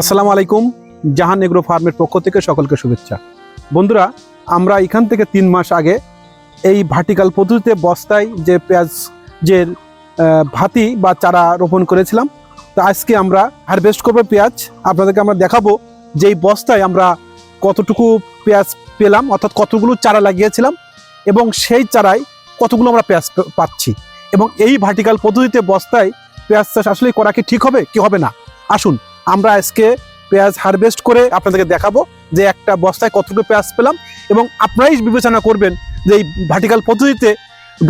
আসসালামু আলাইকুম, জাহান এগ্রো ফার্মের পক্ষ থেকে সকলকে শুভেচ্ছা। বন্ধুরা, আমরা এখান থেকে তিন মাস আগে এই ভার্টিক্যাল পদ্ধতিতে বস্তায় যে পেঁয়াজ, যে ভাতি বা চারা রোপণ করেছিলাম, তো আজকে আমরা হারভেস্ট করব পেঁয়াজ। আপনাদেরকে আমরা দেখাবো যে এই বস্তায় আমরা কতটুকু পেঁয়াজ পেলাম, অর্থাৎ কতগুলো চারা লাগিয়েছিলাম এবং সেই চারায় কতগুলো আমরা পেঁয়াজ পাচ্ছি। এবং এই ভার্টিক্যাল পদ্ধতিতে বস্তায় পেঁয়াজ চাষ আসলে করা কি ঠিক হবে, কি হবে না? আসুন আমরা আজকে পেঁয়াজ হারভেস্ট করে আপনাদেরকে দেখাবো যে একটা বস্তায় কতটুকু পেঁয়াজ পেলাম এবং আপনারাই বিবেচনা করবেন যে এই ভার্টিক্যাল পদ্ধতিতে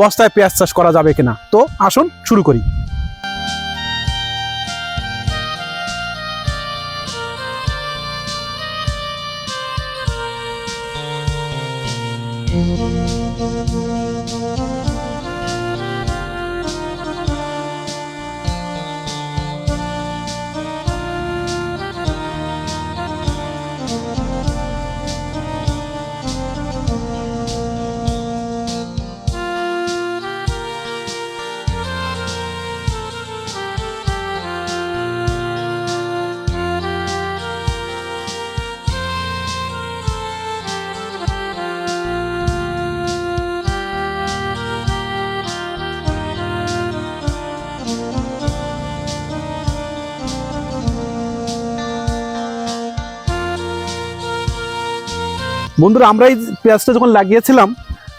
বস্তায় পেঁয়াজ চাষ করা যাবে কিনা। তো আসুন শুরু করি। বন্ধুরা আমরা এই পেঁয়াজটা যখন লাগিয়েছিলাম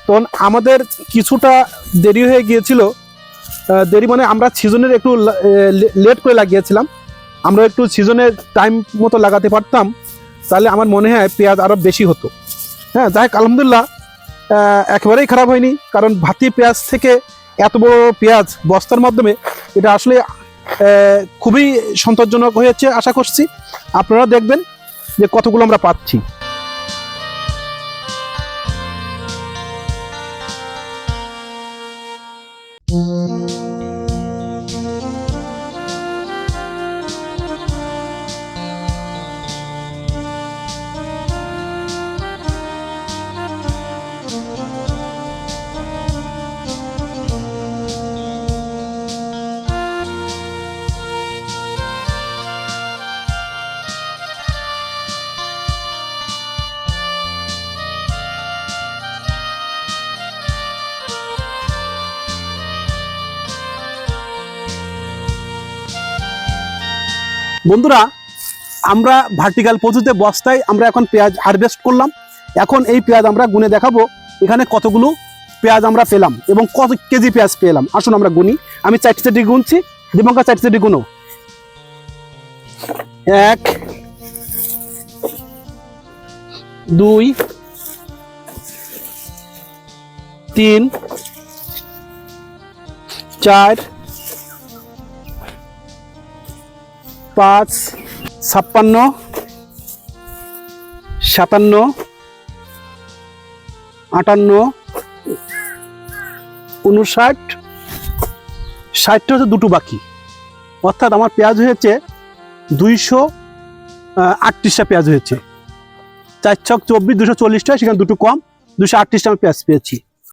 তখন আমাদের কিছুটা দেরি হয়ে গিয়েছিল। দেরি মানে আমরা সিজনের একটু লেট করে লাগিয়েছিলাম। আমরা একটু সিজনের টাইম মতো লাগাতে পারতাম। তাহলে আমার মনে হয় পেঁয়াজ আরও বেশি হতো। হ্যাঁ যাই হোক, আলহামদুলিল্লাহ একেবারেই খারাপ হয়নি। কারণ ভাতি পেঁয়াজ থেকে এত বড় পেঁয়াজ বস্তার মাধ্যমে এটা আসলে খুবই সন্তোষজনক হয়েছে আশা করছি। আপনারা দেখবেন যে কতগুলো আমরা পাচ্ছি। Música বন্ধুরা, আমরা ভার্টিক্যাল পদ্ধতিতে বস্তায় আমরা এখন পেঁয়াজ হারভেস্ট করলাম। এখন এই পেঁয়াজ আমরা গুনে দেখাবো। এখানে কতগুলো পেঁয়াজ আমরা পেলাম এবং কত কেজি পেঁয়াজ পেলাম? আসুন আমরা গুনি। আমি চারটি চারটি গুনছি। দীপঙ্কর চারটি চারটি গুনো। এক, দুই, তিন, চার পাঁচ, ছাপ্পান্ন, সাতান্ন, আটান্ন, উনষাট ষাটটা হচ্ছে দুটো বাকি। অর্থাৎ আমার পেঁয়াজ হয়েছে দুইশো আটত্রিশটা পেঁয়াজ হয়েছে। চার ছক চব্বিশ, দুশো চল্লিশটা, সেখানে দুটো কম, দুশো আটত্রিশটা আমি পেঁয়াজ পেয়েছি।